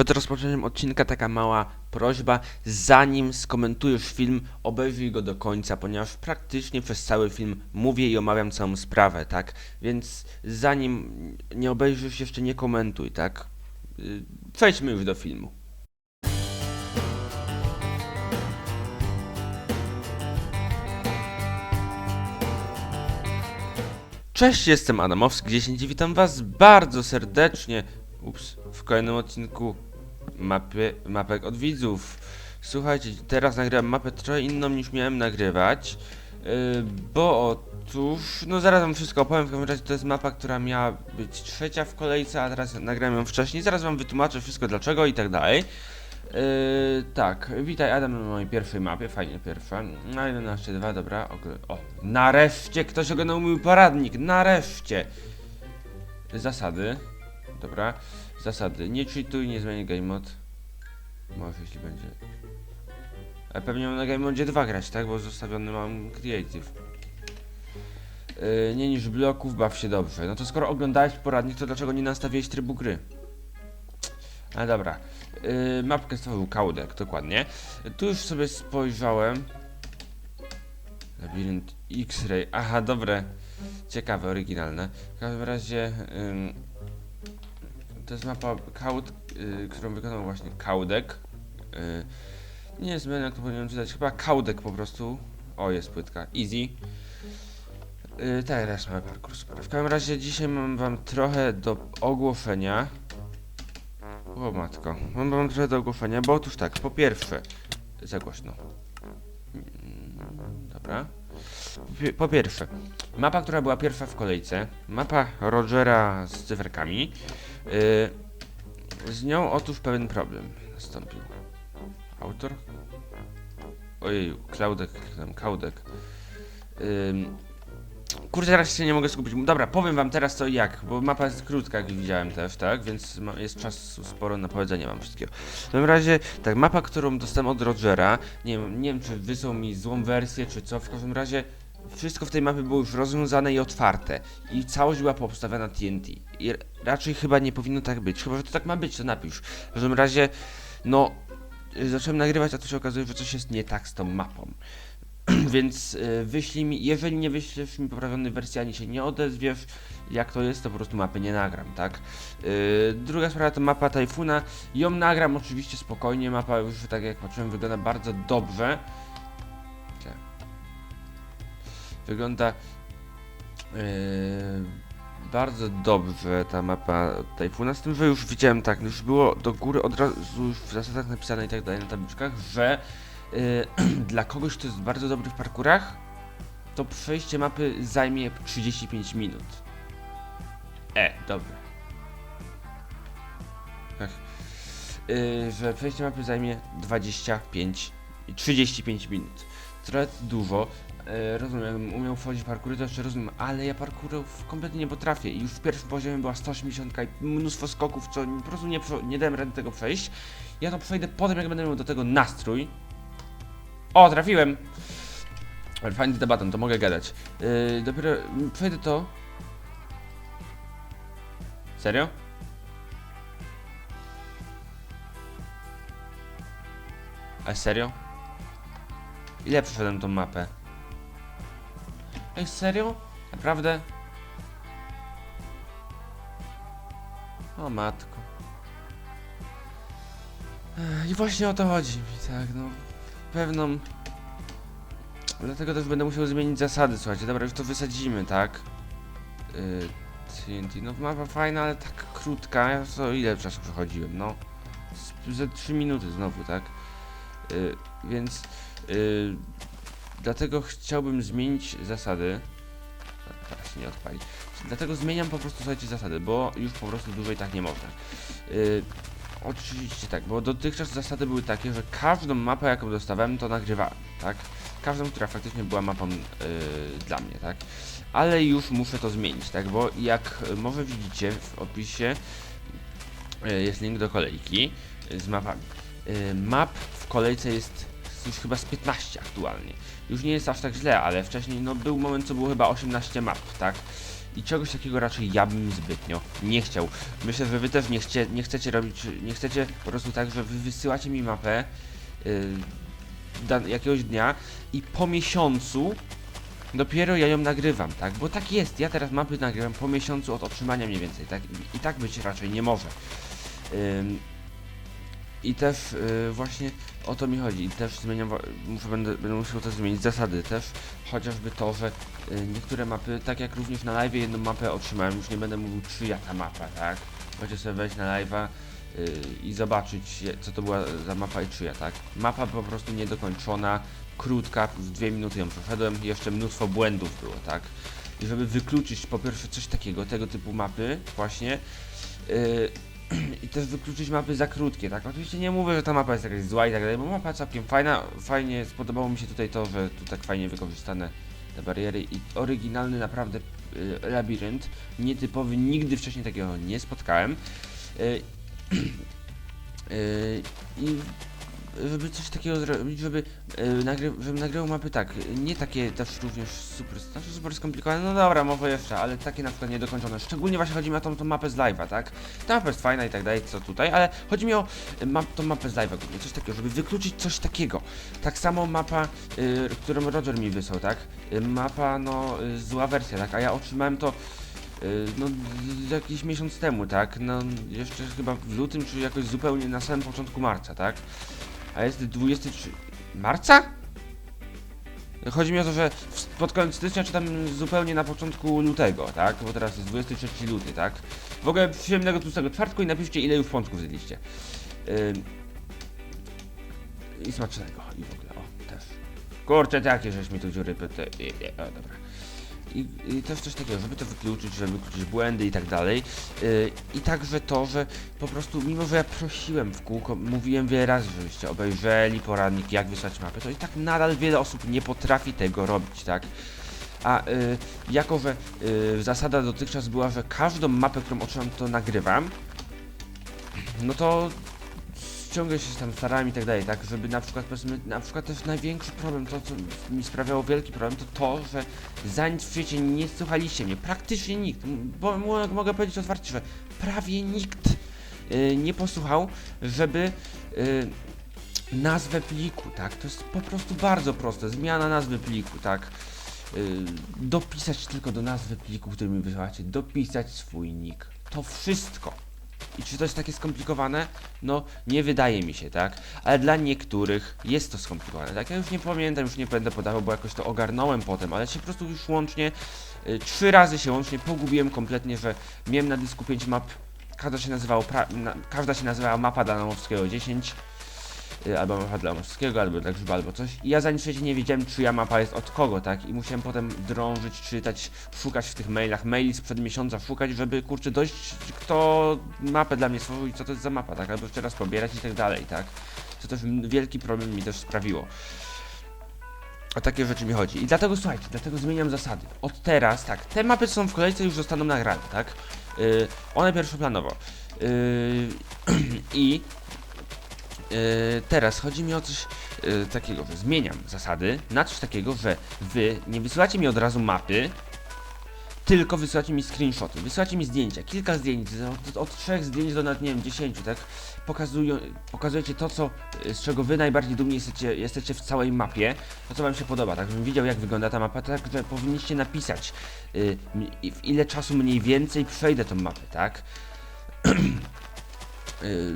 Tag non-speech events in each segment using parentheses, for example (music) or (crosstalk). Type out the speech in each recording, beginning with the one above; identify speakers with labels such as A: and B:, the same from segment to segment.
A: Przed rozpoczęciem odcinka taka mała prośba, zanim skomentujesz film, obejrzyj go do końca, ponieważ praktycznie przez cały film mówię i omawiam całą sprawę, tak? Więc zanim nie obejrzysz, jeszcze nie komentuj, tak? Y, Przejdźmy już do filmu. Cześć, jestem Adamowski 10 i witam was bardzo serdecznie ups, w kolejnym odcinku mapy, mapek od widzów. Słuchajcie, teraz nagrywam mapę trochę inną niż miałem nagrywać, yy, bo otóż, no zaraz wam wszystko opowiem, w każdym razie to jest mapa, która miała być trzecia w kolejce, a teraz nagrałem ją wcześniej, zaraz wam wytłumaczę wszystko dlaczego i tak dalej. Yy, tak, witaj Adam na mojej pierwszej mapie, fajnie pierwsza. Na 11.2, dobra, o, nareszcie ktoś oglądał mój poradnik, nareszcie! Zasady, dobra, zasady, nie cheatuj, nie zmieniaj game mod. Może jeśli będzie. A pewnie mam na game modzie 2 grać, tak, bo zostawiony mam creative. Yy, nie niż bloków, baw się dobrze. No to skoro oglądałeś poradnik, to dlaczego nie nastawiłeś trybu gry? Ale dobra. Yy, mapkę stworzył Kaudek, dokładnie. Tu już sobie spojrzałem. Labirynt X-Ray. Aha, dobre. Ciekawe, oryginalne. W każdym razie. ym, to jest mapa Kaud, yy, którą wykonał właśnie Kaudek. Yy, nie jest jak to powinienem czytać. Chyba Kaudek po prostu. O, jest płytka. Easy. Yy, teraz mamy parkour super. W każdym razie dzisiaj mam wam trochę do ogłoszenia. O matko, mam wam trochę do ogłoszenia, bo otóż tak, po pierwsze, za głośno. Mm, Dobra. Po pi- Po pierwsze, mapa, która była pierwsza w kolejce, mapa Rogera z cyferkami, yy, z nią otóż pewien problem nastąpił. Autor? Ojej, Klaudek, tam Kaudek. Ym, Kurde, teraz się nie mogę skupić. Dobra, powiem wam teraz i jak, bo mapa jest krótka, jak widziałem też, tak? Więc jest czasu sporo na powiedzenie wam wszystkiego. W każdym razie, tak, mapa, którą dostałem od Rogera, nie nie wiem czy wysłał mi złą wersję, czy co, w każdym razie wszystko w tej mapie było już rozwiązane i otwarte. I całość była postawiona TNT. I raczej chyba nie powinno tak być. Chyba, że to tak ma być, to napisz. W każdym razie, no, y, zacząłem nagrywać, a tu się okazuje, że coś jest nie tak z tą mapą. (clears throat) Więc y, wyślij mi, jeżeli nie wyślesz mi poprawionej wersji, ani się nie odezwiesz, jak to jest, to po prostu mapy nie nagram, tak? Y, druga sprawa to mapa Tajfuna. Ją nagram oczywiście spokojnie, mapa już tak jak patrzyłem wygląda bardzo dobrze. Wygląda yy, bardzo dobrze ta mapa Tajfuna, z tym, że już widziałem tak, już było do góry od razu już w zasadach napisane i tak dalej na tabliczkach, że yy, (clears throat) dla kogoś, kto jest bardzo dobry w parkurach, to przejście mapy zajmie 35 minut. E, dobra. Yy, że przejście mapy zajmie 25 i 35 minut. Trochę dużo. Yy, rozumiem, umiał wchodzić w parkury, to jeszcze rozumiem, ale ja parkurów kompletnie nie potrafię. I już w pierwszym poziomie była 180 i mnóstwo skoków, co po prostu nie, nie dałem rady tego przejść. Ja to przejdę potem, jak będę miał do tego nastrój. O, trafiłem! Ale fajny debaton, to mogę gadać. Yy, dopiero przejdę to. Serio? A serio? Ile przeszedłem tą mapę? Ej, serio? Naprawdę? O matko. I właśnie o to chodzi mi, tak, no. Pewną... Dlatego też będę musiał zmienić zasady, słuchajcie. Dobra, już to wysadzimy, tak? Yy, TNT, no mapa fajna, ale tak krótka. Ja co ile czasu przechodziłem, no? Z- Ze 3 minuty znowu, tak? Yy, więc yy, dlatego chciałbym zmienić zasady. Teraz się nie odpali. Dlatego zmieniam po prostu słuchajcie zasady, bo już po prostu dłużej tak nie można. Yy, oczywiście tak, bo dotychczas zasady były takie, że każdą mapę jaką dostawałem to nagrywałem, tak? Każdą, która faktycznie była mapą yy, dla mnie, tak? Ale już muszę to zmienić, tak? Bo jak może widzicie w opisie yy, jest link do kolejki z mapami. Yy, map w kolejce jest już chyba z 15 aktualnie. Już nie jest aż tak źle, ale wcześniej no był moment, co było chyba 18 map, tak? I czegoś takiego raczej ja bym zbytnio nie chciał. Myślę, że wy też nie, chcie, nie chcecie robić, nie chcecie po prostu tak, że wy wysyłacie mi mapę yy, jakiegoś dnia i po miesiącu dopiero ja ją nagrywam, tak? Bo tak jest, ja teraz mapy nagrywam po miesiącu od otrzymania mniej więcej, tak? I, i tak być raczej nie może. Ym, I też y, właśnie o to mi chodzi. I też zmieniam, muszę, będę, będę musiał też zmienić zasady też, chociażby to, że y, niektóre mapy, tak jak również na live jedną mapę otrzymałem, już nie będę mówił czyja ta mapa, tak? Możecie sobie wejść na live'a y, i zobaczyć co to była za mapa i czyja, tak? Mapa po prostu niedokończona, krótka, w dwie minuty ją przeszedłem, jeszcze mnóstwo błędów było, tak? I żeby wykluczyć po pierwsze coś takiego, tego typu mapy właśnie, yy, i też wykluczyć mapy za krótkie, tak? Oczywiście nie mówię, że ta mapa jest jakaś zła i tak dalej, bo mapa całkiem fajna, fajnie, spodobało mi się tutaj to, że tu tak fajnie wykorzystane te bariery i oryginalny naprawdę yy, labirynt, nietypowy, nigdy wcześniej takiego nie spotkałem. Yy, yy, (clears throat) I żeby coś takiego zrobić, żeby, yy, nagry nagrywał mapy tak, nie takie też również super, znaczy super skomplikowane, no dobra, może jeszcze, ale takie na przykład niedokończone. Szczególnie właśnie chodzi mi o tą, tą mapę z live'a, tak? Ta mapa jest fajna i tak dalej, co tutaj, ale chodzi mi o y, map, tą mapę z live'a coś takiego, żeby wykluczyć coś takiego. Tak samo mapa, y, którą Roger mi wysłał, tak? Mapa, no, zła wersja, tak? A ja otrzymałem to no, jakiś miesiąc temu, tak? No, jeszcze chyba w lutym, czy jakoś zupełnie na samym początku marca, tak? A jest 23 marca? Chodzi mi o to, że pod koniec stycznia, czy tam zupełnie na początku lutego, tak? Bo teraz jest 23 luty, tak? W ogóle przyjemnego tłustego czwartku i napiszcie, ile już pączków zjedliście. Ym, I smacznego, i w ogóle, o, też. Kurczę, takie żeś mi tu dziury i- O, dobra. I, I też coś takiego, żeby to wykluczyć, żeby wykluczyć błędy i tak dalej. Yy, I także to, że po prostu, mimo że ja prosiłem w kółko, mówiłem wiele razy, żebyście obejrzeli poradnik, jak wysłać mapy, to i tak nadal wiele osób nie potrafi tego robić, tak? A y, jako, że y, zasada dotychczas była, że każdą mapę, którą otrzymam, to nagrywam, no to ciągle się tam starałem i tak dalej, tak, żeby na przykład, powiedzmy, na przykład też największy problem, to co mi sprawiało wielki problem, to to, że za nic w świecie nie słuchaliście mnie, praktycznie nikt, bo mo- mogę powiedzieć otwarcie, że prawie nikt y, nie posłuchał, żeby y, nazwę pliku, tak, to jest po prostu bardzo proste, zmiana nazwy pliku, tak, y, dopisać tylko do nazwy pliku, który mi wysyłacie, dopisać swój nick, to wszystko. I czy to jest takie skomplikowane? No, nie wydaje mi się, tak? Ale dla niektórych jest to skomplikowane, tak? Ja już nie pamiętam, już nie będę podawał, bo jakoś to ogarnąłem potem, ale się po prostu już łącznie, y, trzy razy się łącznie pogubiłem kompletnie, że miałem na dysku 5 map, każda się nazywało, pra- na, każda się nazywała mapa dla Namowskiego 10, y, albo mapa dla Namowskiego, albo dla Grzyba, albo coś. I ja za nic w świecie nie wiedziałem, czyja mapa jest od kogo, tak? I musiałem potem drążyć, czytać, szukać w tych mailach, maili sprzed miesiąca, szukać, żeby, kurczę, dojść, kto mapę dla mnie stworzył i co to jest za mapa, tak? Albo jeszcze raz pobierać i tak dalej, tak? Co też wielki problem mi też sprawiło. O takie rzeczy mi chodzi. I dlatego słuchajcie, dlatego zmieniam zasady. Od teraz, tak, te mapy są w kolejce już zostaną nagrane, tak? Yy, one pierwszoplanowo. Yy, (clears throat) I teraz chodzi mi o coś yy, takiego, zmieniam zasady na coś takiego, że wy nie wysyłacie mi od razu mapy, tylko wysyłacie mi screenshoty, wysyłacie mi zdjęcia, kilka zdjęć, od, od trzech zdjęć do nawet, nie wiem, dziesięciu, tak? Pokazują, pokazujecie to, co, y, z czego wy najbardziej dumni jesteście, jesteście w całej mapie, to co wam się podoba, tak? Żebym widział, jak wygląda ta mapa, tak, że powinniście napisać, w ile czasu mniej więcej przejdę tą mapę, tak? (clears throat) Y,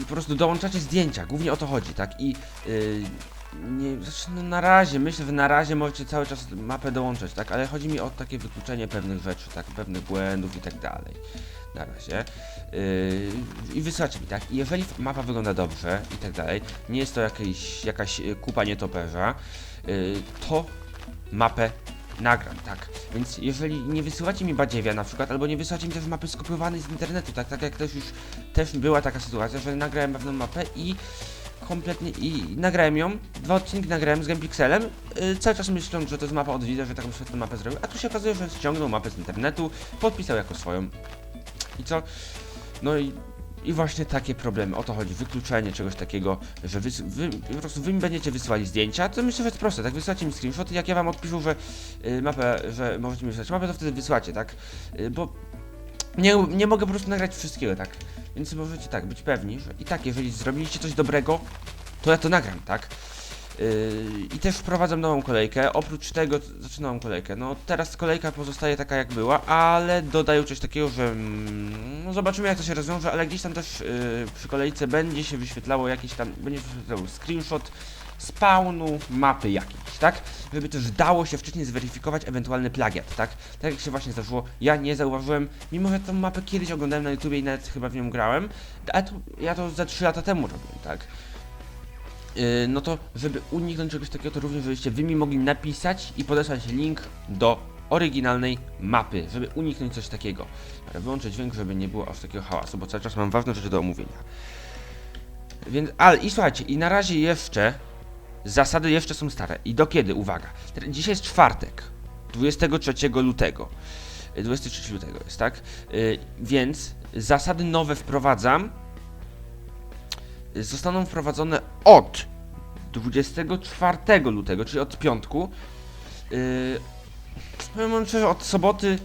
A: po prostu dołączacie zdjęcia, głównie o to chodzi, tak? I y, nie, znaczy, no na razie, myślę, że na razie możecie cały czas mapę dołączać, tak? Ale chodzi mi o takie wykluczenie pewnych rzeczy, tak? Pewnych błędów i tak dalej. Na razie. Yy, I wysyłacie mi, tak? I jeżeli mapa wygląda dobrze i tak dalej, nie jest to jakieś, jakaś kupa nietoperza, yy, to mapę nagram, tak? Więc jeżeli nie wysyłacie mi badziewia na przykład, albo nie wysyłacie mi też mapy skopiowanej z internetu, tak? Tak jak też już też była taka sytuacja, że nagrałem pewną mapę i kompletnie i nagrałem ją, dwa odcinki nagrałem z Gamepixelem, yy, cały czas myśląc, że to jest mapa od widza, że taką świetną mapę zrobił, a tu się okazuje, że ściągnął mapę z internetu, podpisał jako swoją. I co? No i I właśnie takie problemy, o to chodzi, wykluczenie czegoś takiego, że wy, wy po prostu wy mi będziecie wysyłali zdjęcia, to myślę, że jest proste, tak, wysyłacie mi screenshoty, jak ja wam odpiszę, że y, mapę, że możecie mi wysłać. Mapę, to wtedy wysyłacie, tak, y, bo nie, nie mogę po prostu nagrać wszystkiego, tak, więc możecie tak, być pewni, że i tak, jeżeli zrobiliście coś dobrego, to ja to nagram, tak, I też wprowadzam nową kolejkę. Oprócz tego, nową kolejkę. No teraz kolejka pozostaje taka jak była, ale dodaję coś takiego, że mm, no zobaczymy jak to się rozwiąże, ale gdzieś tam też yy, przy kolejce będzie się wyświetlało jakiś tam, będzie się wyświetlało screenshot spawnu mapy jakiejś, tak? Żeby też dało się wcześniej zweryfikować ewentualny plagiat, tak? Tak jak się właśnie zdarzyło, ja nie zauważyłem, mimo że tą mapę kiedyś oglądałem na YouTubie i nawet chyba w nią grałem, ale to, ja to za 3 lata temu robiłem, tak? Yy, no to żeby uniknąć czegoś takiego, to również żebyście wy mi mogli napisać i podesłać link do oryginalnej mapy, żeby uniknąć coś takiego. Ale wyłączę dźwięk, żeby nie było aż takiego hałasu, bo cały czas mam ważne rzeczy do omówienia. Więc, ale i słuchajcie, i na razie jeszcze zasady jeszcze są stare. I do kiedy? Uwaga. Dzisiaj jest czwartek, 23 lutego. Yy, 23 lutego jest, tak? Yy, więc zasady nowe wprowadzam zostaną wprowadzone od 24 lutego, czyli od piątku. Yy, szczerze, od soboty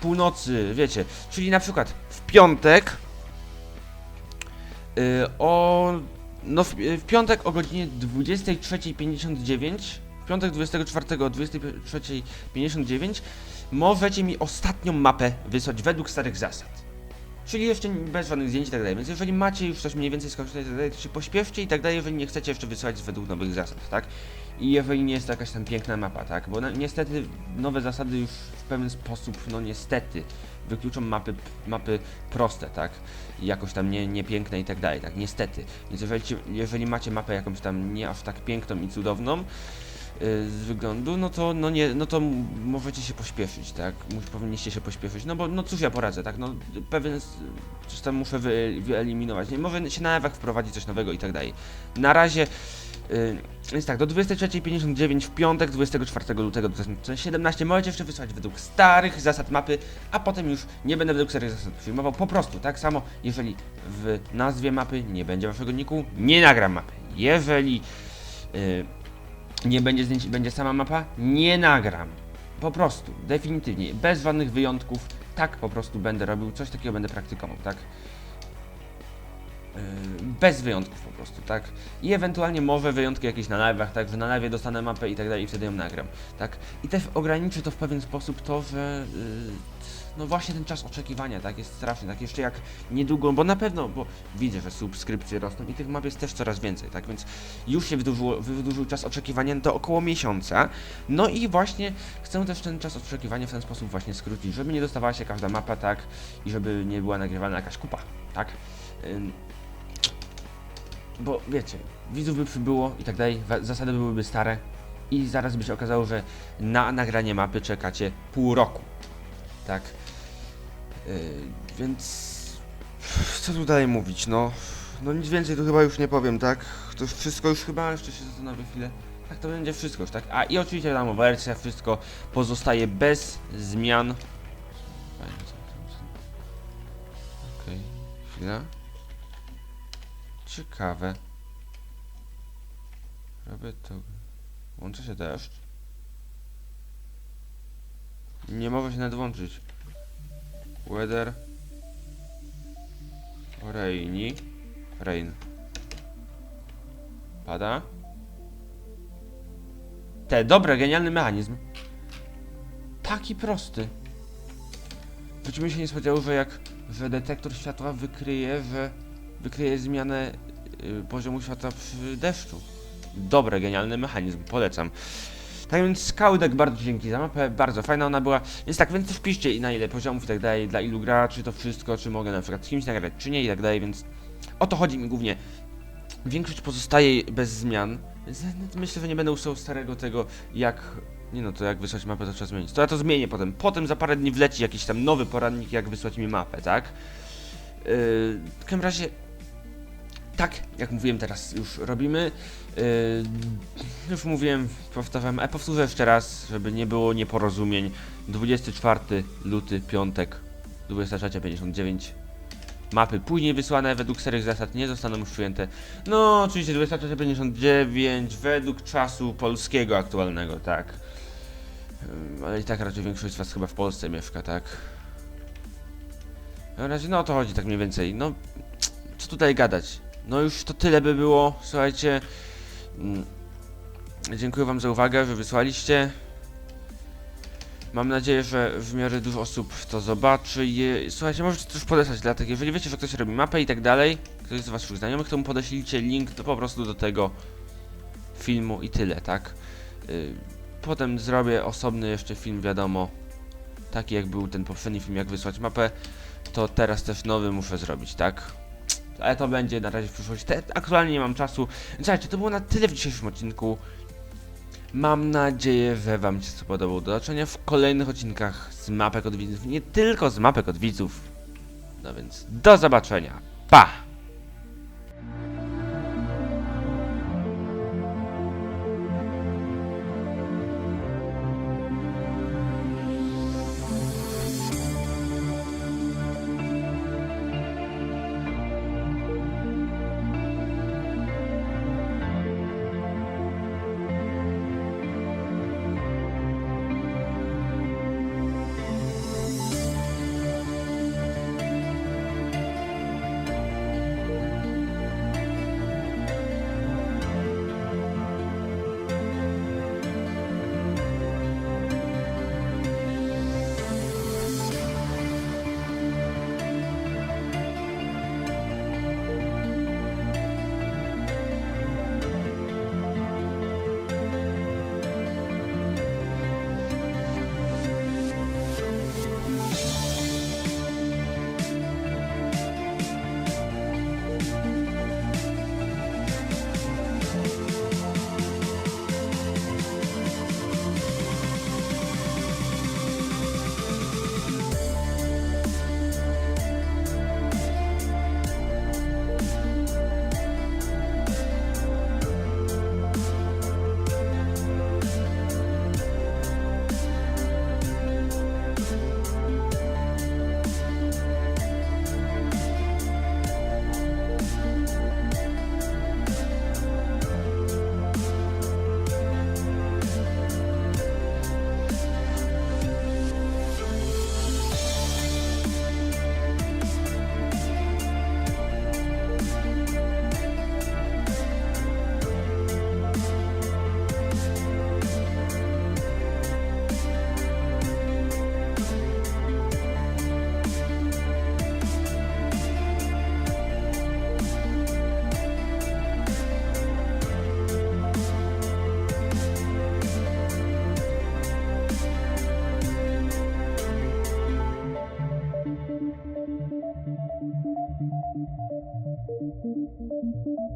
A: północy, wiecie, czyli na przykład w piątek yy, o no w, w piątek o godzinie 23.59 w piątek 24 o 23.59 możecie mi ostatnią mapę wysłać według starych zasad. Czyli jeszcze bez żadnych zdjęć i tak dalej. Więc jeżeli macie już coś mniej więcej skończone i tak dalej, to się pośpieszcie i tak dalej, jeżeli nie chcecie jeszcze wysyłać według nowych zasad, tak? I jeżeli nie jest to jakaś tam piękna mapa, tak? Bo na, niestety nowe zasady już w pewien sposób, no niestety, wykluczą mapy, mapy proste, tak? Jakoś tam nie, nie piękne i tak dalej, tak? Niestety. Więc jeżeli, jeżeli macie mapę jakąś tam nie aż tak piękną i cudowną, z wyglądu, no to, no nie, no to możecie się pośpieszyć, tak? Powinniście się pośpieszyć, no bo, no cóż ja poradzę, tak? No pewien, coś tam muszę wy, wyeliminować, nie? Może się na ewach wprowadzić coś nowego i tak dalej. Na razie, y, więc tak, do 23.59 w piątek, 24 lutego 2017 możecie jeszcze wysłać według starych zasad mapy, a potem już nie będę według starych zasad filmował, po prostu, tak samo, jeżeli w nazwie mapy nie będzie waszego niku, nie nagram mapy. Jeżeli... Y, nie będzie zdjęć będzie sama mapa, nie nagram. Po prostu, definitywnie, bez żadnych wyjątków, tak po prostu będę robił, coś takiego będę praktykował, tak? Yy, Bez wyjątków po prostu, tak? I ewentualnie może wyjątki jakieś na live'ach, tak? Że na live'ie dostanę mapę i tak dalej i wtedy ją nagram, tak? I też ograniczy to w pewien sposób to, że yy, no właśnie ten czas oczekiwania, tak? Jest straszny, tak? Jeszcze jak niedługo, bo na pewno, bo widzę, że subskrypcje rosną i tych map jest też coraz więcej, tak? Więc już się wydłużył czas oczekiwania do około miesiąca. No i właśnie chcę też ten czas oczekiwania w ten sposób właśnie skrócić, żeby nie dostawała się każda mapa, tak? I żeby nie była nagrywana jakaś kupa, tak? Bo wiecie, widzów by przybyło i tak dalej, zasady byłyby stare i zaraz by się okazało, że na nagranie mapy czekacie pół roku, tak? Yy, więc co tu dalej mówić, no? No nic więcej tu chyba już nie powiem, tak? To już wszystko już chyba, jeszcze się zastanowię chwilę. Tak, to będzie wszystko już, tak? A i oczywiście wiadomo, wersja, wszystko pozostaje bez zmian. Fajnie, co- co- Ciekawe. Robię to. Łączy się deszcz. Nie mogę się nawet włączyć. Weather. Rainy. Rain. Pada. Te, dobre, genialny mechanizm. Taki prosty. Choć bym się nie spodziewał, że jak, że detektor światła wykryje, że wykryje zmianę poziomu światła przy deszczu. Dobre, genialny mechanizm, polecam. Tak więc Skałdek, bardzo dzięki za mapę, bardzo fajna ona była. Więc tak, więc też piszcie na ile poziomów i tak dalej, dla ilu graczy to wszystko, czy mogę na przykład z kimś nagrać, czy nie i tak dalej, więc o to chodzi mi głównie. Większość pozostaje bez zmian, więc myślę, że nie będę usuwał starego tego, jak... Nie no, to jak wysłać mapę to zmienić. To ja to zmienię potem. Potem za parę dni wleci jakiś tam nowy poradnik, jak wysłać mi mapę, tak? Yy, w każdym razie, tak, jak mówiłem teraz już robimy. Yy, już mówiłem, powtarzam, a powtórzę jeszcze raz, żeby nie było nieporozumień. 24 luty, piątek, 23.59. mapy później wysłane według serych zasad nie zostaną już przyjęte. No, oczywiście 2359 według czasu polskiego aktualnego, tak. Ym, Ale i tak raczej większość z was chyba w Polsce mieszka, tak? Na razie, no o to chodzi tak mniej więcej. No, co tutaj gadać? No już to tyle by było, słuchajcie. Mm, Dziękuję wam za uwagę, że wysłaliście. Mam nadzieję, że w miarę dużo osób to zobaczy. Słuchajcie, możecie też podesłać dla jeżeli wiecie, że ktoś robi mapę i tak dalej, ktoś z waszych znajomych, to mu podeślijcie link do, po prostu do tego filmu i tyle, tak? Y, potem zrobię osobny jeszcze film, wiadomo, taki jak był ten poprzedni film, jak wysłać mapę, to teraz też nowy muszę zrobić, tak? Ale to będzie na razie w przyszłości. Te, aktualnie nie mam czasu. Słuchajcie, to było na tyle w dzisiejszym odcinku. Mam nadzieję, że Wam się podobało. Do zobaczenia w kolejnych odcinkach z mapek od widzów. Nie tylko z mapek od widzów. No więc do zobaczenia. Pa!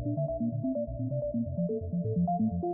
A: Thank you.